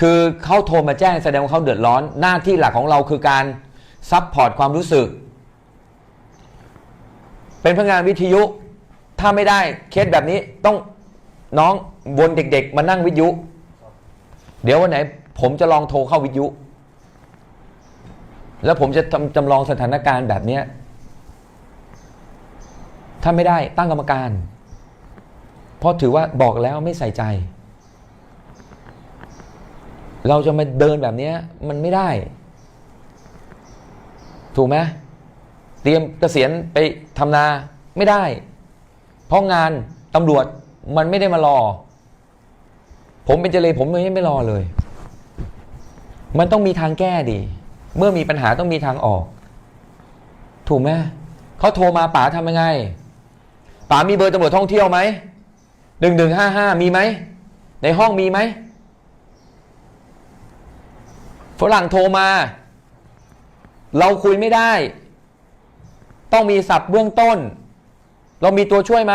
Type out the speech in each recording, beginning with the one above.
คือเขาโทรมาแจ้งแสดงว่าเขาเดือดร้อน หน้าที่หลักของเราคือการซัพพอร์ตความรู้สึก เป็นพนักงานวิทยุ ถ้าไม่ได้เคสแบบนี้ต้องน้องวนเด็กๆ มานั่งวิทยุ เดี๋ยววันไหน ผมจะลองโทรเข้าวิทยุ แล้วผมจะจำลองสถานการณ์แบบนี้ถ้าไม่ได้ตั้งกรรมการ เพราะถือว่าบอกแล้วไม่ใส่ใจ เราจะมาเดินแบบนี้มันไม่ได้ ถูกไหมเตรียมเกษียณไปทำนาไม่ได้ เพราะงานตำรวจมันไม่ได้มารอ ผมเป็นเจเลผมไม่ไม่รอเลย มันต้องมีทางแก้ดิเมื่อมีปัญหาต้องมีทางออก ถูกไหมเขาโทรมาป๋าทำยังไงป๋ามีเบอร์ตำรวจท่องเที่ยวไหมหนึ่งหนึ่งห้าห้ามีไหมในห้องมีไหม ฝรั่งโทรมา เราคุยไม่ได้ ต้องมีศัพท์เบื้องต้น เรามีตัวช่วยไหม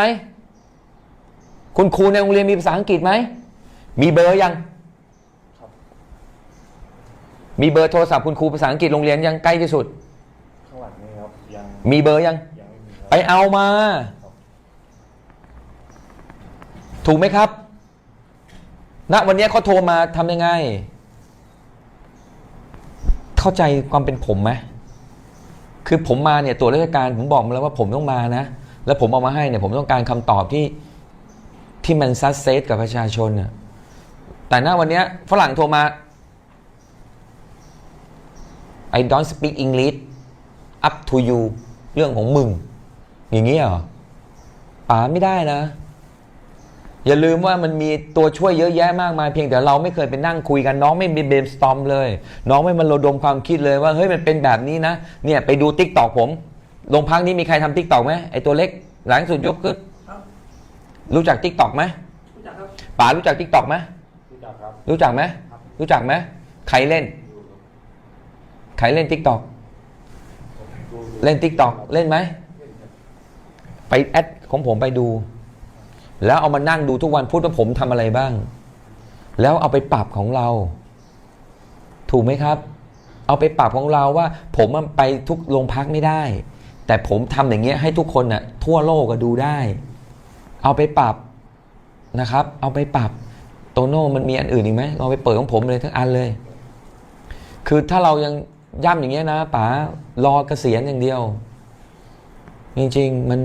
คุณครูในโรงเรียนมีภาษาอังกฤษไหม มีเบอร์ยัง มีเบอร์โทรศัพท์คุณครูภาษาอังกฤษโรงเรียนยังใกล้ที่สุด ข้างหลังนี่ครับยังมีเบอร์ยัง ยังไม่มีครับ ไปเอามาถูกไหมครับ ณ วันนี้เขาโทรมาทำยังไง เข้าใจความเป็นผมไหมคือผมมาเนี่ยตัวราชการผมบอกมาแล้วว่าผมต้องมานะ แล้วผมเอามาให้เนี่ยผมต้องการคำตอบที่ที่มันซัดเซตกับประชาชนน่ะแต่ณวันเนี้ยฝรั่งโทรมา I don't speak English up to you เรื่องของมึง อย่างนี้เหรอป๋าไม่ได้นะ อย่าลืมว่ามันมีตัวช่วยเยอะแยะมากมายเพียงแต่เราไม่เคยไปนั่งคุยกันน้องไม่มีเบมสตอมเลย น้องไม่มาระดมความคิดเลยว่าเฮ้ยมันเป็นแบบนี้นะเนี่ยไปดูติ๊กตอกผมโรงพักนี้มีใครทำติ๊กตอกไหมไอตัวเล็ก หลังสุดยกขึ้นครับรู้จักติ๊กตอกไหมรู้จักครับป๋ารู้จักติ๊กตอกไหมรู้จักครับรู้จักไหมรู้จักไหมใครเล่นใครเล่นติ๊กตอกดูเล่นติ๊กตอกเล่นไหมไปแอดของผมไปดู แล้วเอามานั่งดูทุกวันพูดว่าผมทำอะไรบ้าง แล้วเอาไปปรับของเรา ถูกไหมครับ เอาไปปรับของเราว่า ผมไปทุกโรงพักไม่ได้ แต่ผมทำอย่างเงี้ยให้ทุกคนน่ะทั่วโลกก็ดูได้ เอาไปปรับนะครับ เอาไปปรับโตโน่มันมีอันอื่นอีกไหมเอาไปเปิดของผมเลยทั้งอันเลย คือถ้าเรายังย่ำอย่างเงี้ยนะป๋ารอเกษียณอย่างเดียว จริงๆมัน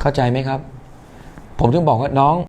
เข้าใจไหมครับ ผมถึงบอกว่าน้อง